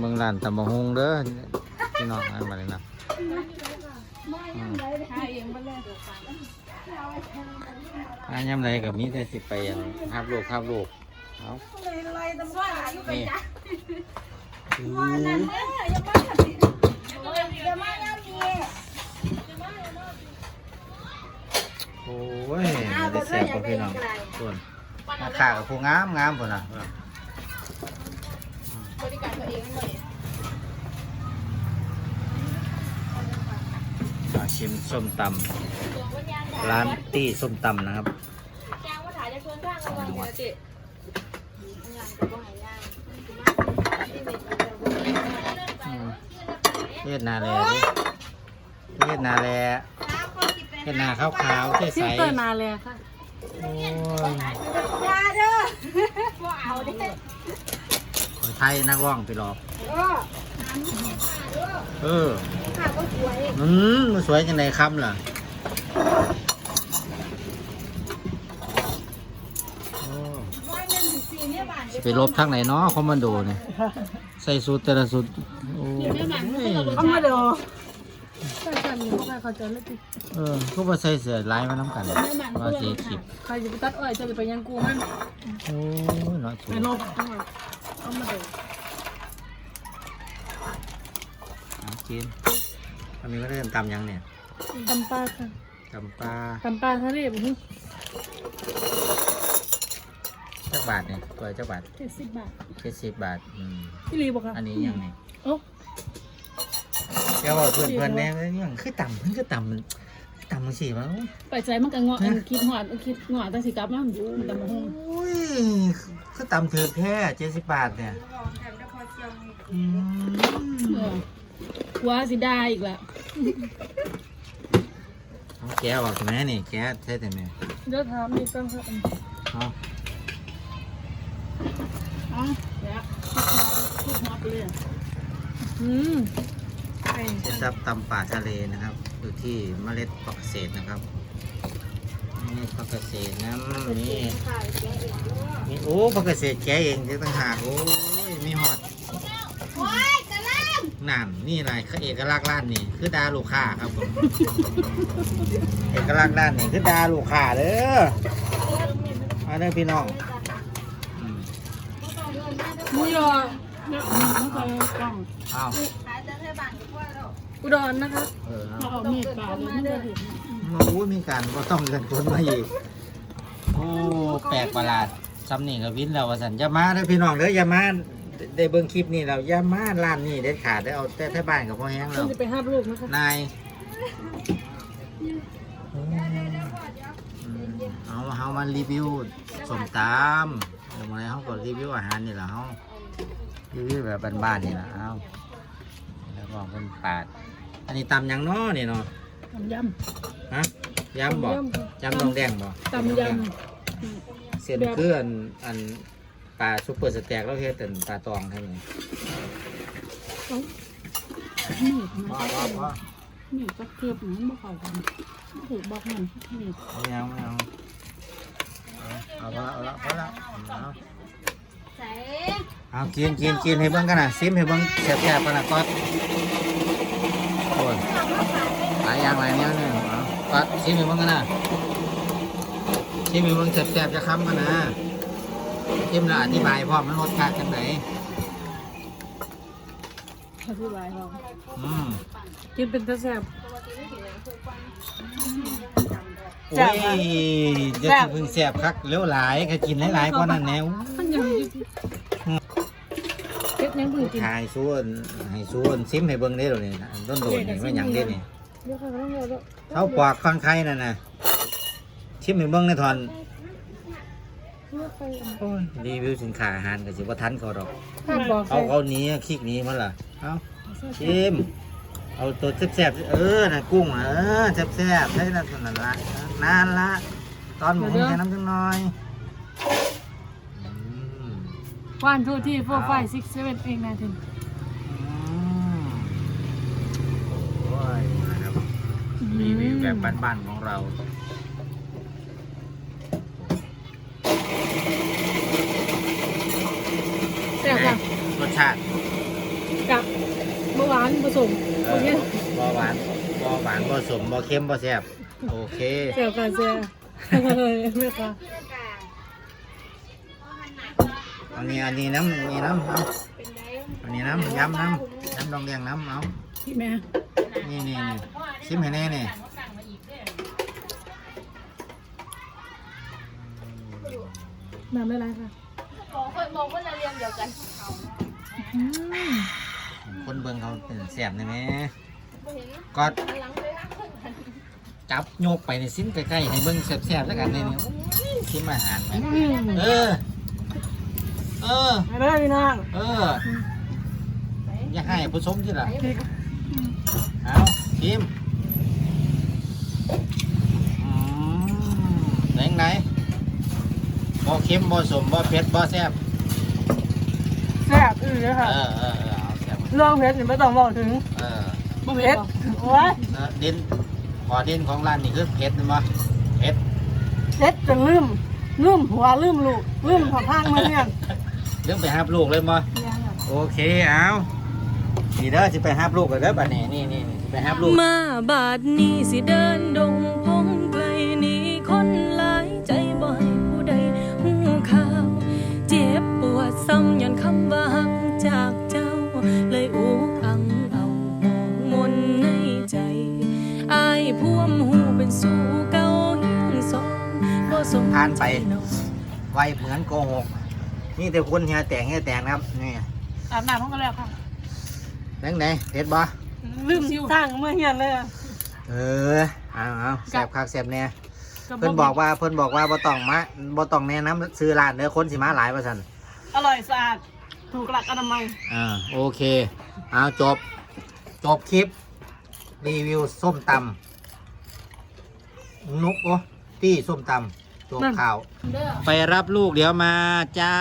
เบิ่งร้านตำบักฮุงเด้อพี่น้องอันมาเลยนะอืมหาเองบ่เลยอันยำไรกับมีแต่สิไปอันห้าบลูกห้าบลูกเอาลอยตำรวจอยู่ไปนี่จ้ะอืนั่นมเด้ออย่ามาสิอย่ามาย่ำนี่โอ้ยได้เสียบกับพี่น้องส่วนราคากับผู้งามงามพุ่นน่ะ บริการตัวเองหน่อยมาชิมส้มตำร้านตี้ส้มตำนะครับจ้างว่าถ่ายจะชวนสร้างกันวันเดียวติงานก็บ่ให้ย่างอืมเฮ็ดนาแลดิเฮ็ดนาแลเฮ็ดนาขาวๆใสซิมๆเตอร์นาเลยค่ะโอ้ยยาเด้อบ่เอาเด้อคน ไทยนักร้องไปหรอกเออเออข้าก็สวยอืมมันสวยจังไดคำล่ะโอ้ว่าเงินถึงสี่เนี่ยบาทสิไปลบทางไหนเนาะคอมมานโดเนี่ยใส่สูตรแต่ละสูตรโอ้ยเอามาเดี๋ยวใช่กันอยู่ใช่เขาใจแล้วติเออก็ว่าใส่เสื้อลายมาน้ำกันว่าสีขีบใครจะไปตัดอ้อยจะไปยังกูมันโอ้ยเนาะสวไปยลบ เอามาเดี๋ยวเอากินอันนี้ก็ได้ตำยังเนี่ยตำปลาค่ะตำปลาตำปลาทะเลแบบนี้จักบาทเนี่ยตัวจักบาทเจ็ดสิบบาทเจ็ดสิบบาทอืมพี่ลีบอกค่ะอันนี้ยังไงโอ้แกบอกเพื่อนเพื่อนแน่เลยยังคือต่ำเพิ่นคือต่ำมันต่ำมันสิวะไปใจมันก็งออันคิดหอดคิดหอดตั้งสิกลับมาอยู่ตำมะฮงโอ้ย คือต่ำเถือะแท้เจ็ดสิบบาทเนี่ยอืเอมอว่าสิได้อีกละเอาแกบอกใช่ไหมนี่แกใช่แต่ไหมเดี๋ยวถามนี่ต้องค่ะเอาอ๋อเดี๋ยวคิดหอดไปเลยอืม เจะจับตำป่าทะเลนะครับ อยู่ที่เมล็ดผักเกษตรนะครับ เมล็ดผักเกษตรนะนี่ขายแกเองด้วยมีโอ้ผักเกษตรแกเองจะต่างหากโอ้ยมีหอดโอ้ยกะล่างนั่นนี่อะไรคือเอกลักษณ์ร้านนี่คือดาลูกค้าครับผมเอกลักษณ์ร้านนี่คือดาลูกค้าเด้อมาเด้อพี่น้องอืมหมูยอเนี่ยมันก็กล้องอ้าวขายแต่เท่าบาทก็พอแล้วอุดรนะคะ เออเราเอาเมีดปลาเลยไม่ได้เห็น มาอู้มีการก็ต้องเงินคนมาอีก โอ้ แปลกประหลาดซ้ำนี่กับวินเราว่าสันอย่ามาเด้อพี่น้องเด้ออย่ามาได้เบิ่งคลิปนี่เราอย่ามาร้านนี้เด็ดขาดได้อเอาแต่แท่บ้านกับพ่อแห้งคุเราณจะไปห้าลูกนะคะนายอืมเอาเฮามารีวิวสมตำเดี๋ยวมาเฮาก็รีวิวอาหารนี่แหละเฮารีวิวแบบบ้านๆนี่แหละเอาแล้วก็เป็นปาด อันนี้ตำหยังเนาะนี่เนาะตำยฮะำยำบ่ค่ะยำดองแดงบ่ตำยเส้นคืออันอันปลาซุปเปอร์สแต็กแล้วเฮ็ดเป็นปลาตองให้นี่ำนี่พ่อพ่อพ่อนี่ก็เกือบมันบ่เข้ากันถูกบอกมันนี่เอาไม่เอาไม่เอาเอาเอาละเอาละเอาละเอาใส่เอากินกินกินให้เบิ่งกันนะซิมให้เบิ่งแซ่บๆกันนะก๊อตโอ้ยห ลายอย่างหลายแนวเนี่ยเอาก๊อตซิมให้เบิ่งกันนะซิมให้เบิ่งแซ่บๆจะค้ำกันนะซิมแล้วอธิบายพร้อมมันรสชาติจังไหนอธิบายเขาอืมกินเป็นตะแซ่บโอ้ยเดี๋ยวสิเพิ่งแซ่บคักเร็วหลายก็กินหลายๆกว่านั้นแนวมันยังอยู่ที่เก็บยังเพิ่งกินถ่ายส่วนให้ส่วนซิมให้เบิ่งได้หรอนี่นะต้นโดนนี่ว่าหยังได้นี่เดี๋ย วค่ะต้องรอแล้วเขาปอกค่อนไข่นั่นน่ะชิมให้เบิ่งในทอนเลือกไปโอ้ยรีวิวสินค้าอาหารก็สิบ่ทันเขาดอกห้ามบอกใครเอาเอาหนี้คลิกหนี้มันล่ะเอาชิมเอาตัวแซ่บๆเออน่ะกุ้งน่ะเออแซ่บๆได้นั่นนั่นละนานละตอนหมูแค่น้ำจังน้อยอืมว่านทูที่โฟร์ไฟซิกเซเว่นเองนะถึงอืมโอ้ยนะค รับรีวิวแบบบ้านๆของเรา แซ่บค่ะรสชาติกับเมื่อวานผสมเอโออเคบ่หวานบ่หวานบ่สมบ่เค็มบ่แซ่บโอเคเสียกันเสียไม่ค่ะอันนี้อันนี้น้ำอันนี้น้ำเอาเป็นไงอันนี้น้ำย้ำน้ำน้ำดองแดงน้ำเอาพี่แม่นี่นี่นี่ ชิมให้แน่นี่น้ำไม่ไรค่ะมองคนมองคนละเรียงเดียวกันอืมคนเบิ่งเขาเป็นแซ่บได้ไหมบ่เห็นก็หันหลังเลยนะคนหันจับโยกไปในสิ้นใกล้ๆให้เบิ่งแซ่บๆแล้วกันเลยนี่โอ้ยชิมอาหารไหมอืมเออ เออไม่ได้พี่นางเอออย่าให้ผู้ชมที่ละพริกเอาชิม มไหนไหนบ่เค็มบ่สมบ่เผ็ดบ่แซ่บแซ่บอือเลยค่ะเออเออเออเอาแซ่บเรื่องเพชรนี่ไม่ต้องบอกถึงเออเพชรโอ้ยเออเด่นพอเด่นของร้านนี่คือเผ็ดนะมั้เผ็ดเพชรจนลืมลืมหัวลืมลูกลืมผักพังมาเนี่ยเรื่องไปหาลูกเลยมั้โอเคเอานี่เด้อสิไปหาลูกกันเด้อบัดนี้นี่นี่นี่สิไปหาลูก มาบาดนี้สิเดินดง ซ้ำย้อนคำว่าหักจากเจ้า เลยอุกอังเอาหองมนในใจอายพ่วมหูเป็นสู่เก่าหิงสองบ่สมผ่านไปน้องไวเหมือนโกหกนี่แต่คนเฮียแต่งเฮียแต่งนะครับนี่อาบน้ำห้องกันแล้วค่ะแบงไหนเผ็ดบ่ลืมทางเมื่อเฮียนเลยอะเออเอาเอาแสบคักแสบแน่เพิ่นบอกว่าเพิ่นบอกว่าบ่ต้องมาบ่ต้องแนะนำซื้อร้านเด้อคนสิมาหลายว่าซั่น อร่อยสะอาด ถูกหลักอนามัย อ่าโอเคเอาจบ จบคลิป รีวิวส้มตำนุกโอ้ตี้ส้มตำจบข่าวเด้อไปรับลูกเดี๋ยวมาจ้า